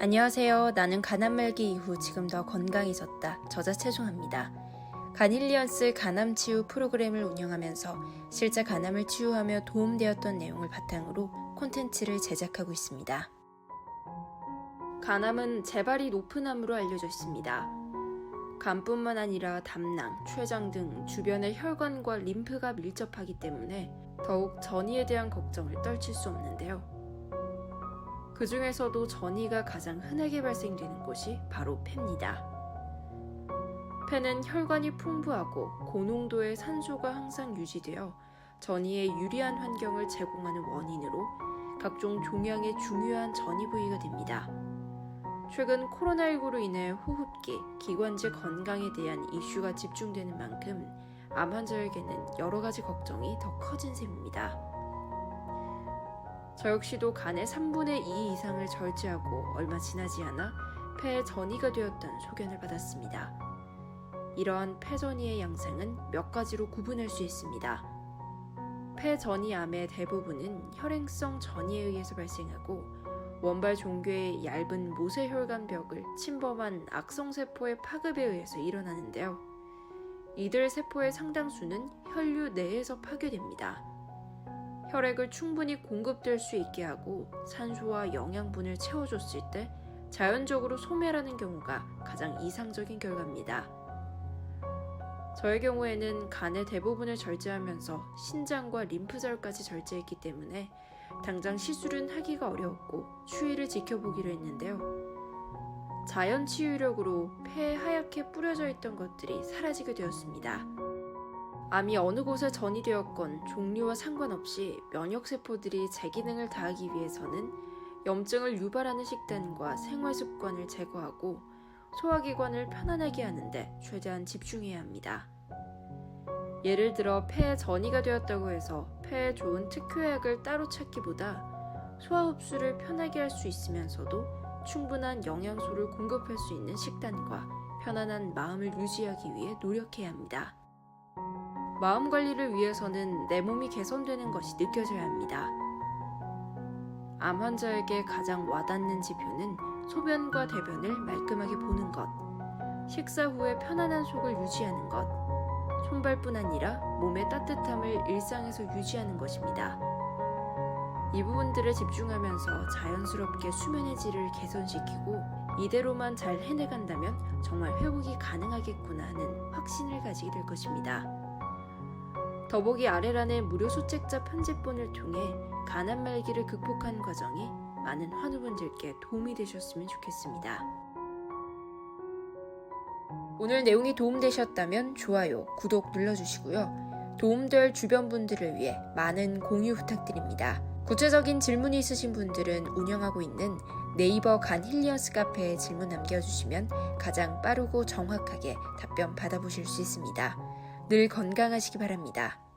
안녕하세요. 나는 간암말기 이후 지금 더 건강해졌다. 저자 최종합니다. 간힐리언스 간암 치유 프로그램을 운영하면서 실제 간암을 치유하며 도움되었던 내용을 바탕으로 콘텐츠를 제작하고 있습니다. 간암은 재발이 높은 암으로 알려져 있습니다. 간뿐만 아니라 담낭, 췌장 등 주변의 혈관과 림프가 밀접하기 때문에 더욱 전이에 대한 걱정을 떨칠 수 없는데요. 그 중에서도 전이가 가장 흔하게 발생되는 곳이 바로 폐입니다. 폐는 혈관이 풍부하고 고농도의 산소가 항상 유지되어 전이에 유리한 환경을 제공하는 원인으로 각종 종양의 중요한 전이 부위가 됩니다. 최근 코로나19로 인해 호흡기, 기관지 건강에 대한 이슈가 집중되는 만큼 암 환자에게는 여러 가지 걱정이 더 커진 셈입니다. 저 역시도 간의 3분의 2 이상을 절제하고 얼마 지나지 않아 폐에 전이가 되었다는 소견을 받았습니다. 이러한 폐 전이의 양상은 몇 가지로 구분할 수 있습니다. 폐 전이암의 대부분은 혈행성 전이에 의해서 발생하고 원발 종괴의 얇은 모세혈관 벽을 침범한 악성세포의 파급에 의해서 일어나는데요. 이들 세포의 상당수는 혈류 내에서 파괴됩니다. 혈액을 충분히 공급될 수 있게 하고 산소와 영양분을 채워줬을 때 자연적으로 소멸하는 경우가 가장 이상적인 결과입니다. 저의 경우에는 간의 대부분을 절제하면서 신장과 림프절까지 절제했기 때문에 당장 시술은 하기가 어려웠고 추위를 지켜보기로 했는데요. 자연 치유력으로 폐에 하얗게 뿌려져 있던 것들이 사라지게 되었습니다. 암이 어느 곳에 전이 되었건 종류와 상관없이 면역세포들이 제 기능을 다하기 위해서는 염증을 유발하는 식단과 생활 습관을 제거하고 소화기관을 편안하게 하는데 최대한 집중해야 합니다. 예를 들어 폐에 전이가 되었다고 해서 폐에 좋은 특효약을 따로 찾기보다 소화 흡수를 편하게 할 수 있으면서도 충분한 영양소를 공급할 수 있는 식단과 편안한 마음을 유지하기 위해 노력해야 합니다. 마음 관리를 위해서는 내 몸이 개선되는 것이 느껴져야 합니다. 암 환자에게 가장 와닿는 지표는 소변과 대변을 말끔하게 보는 것, 식사 후에 편안한 속을 유지하는 것, 손발뿐 아니라 몸의 따뜻함을 일상에서 유지하는 것입니다. 이 부분들에 집중하면서 자연스럽게 수면의 질을 개선시키고 이대로만 잘 해내간다면 정말 회복이 가능하겠구나 하는 확신을 가지게 될 것입니다. 더보기 아래란의 무료 소책자 편집본을 통해 간암 말기를 극복하는 과정이 많은 환우분들께 도움이 되셨으면 좋겠습니다. 오늘 내용이 도움되셨다면 좋아요, 구독 눌러주시고요. 도움될 주변 분들을 위해 많은 공유 부탁드립니다. 구체적인 질문이 있으신 분들은 운영하고 있는 네이버 간 힐리어스 카페에 질문 남겨주시면 가장 빠르고 정확하게 답변 받아보실 수 있습니다. 늘 건강하시기 바랍니다.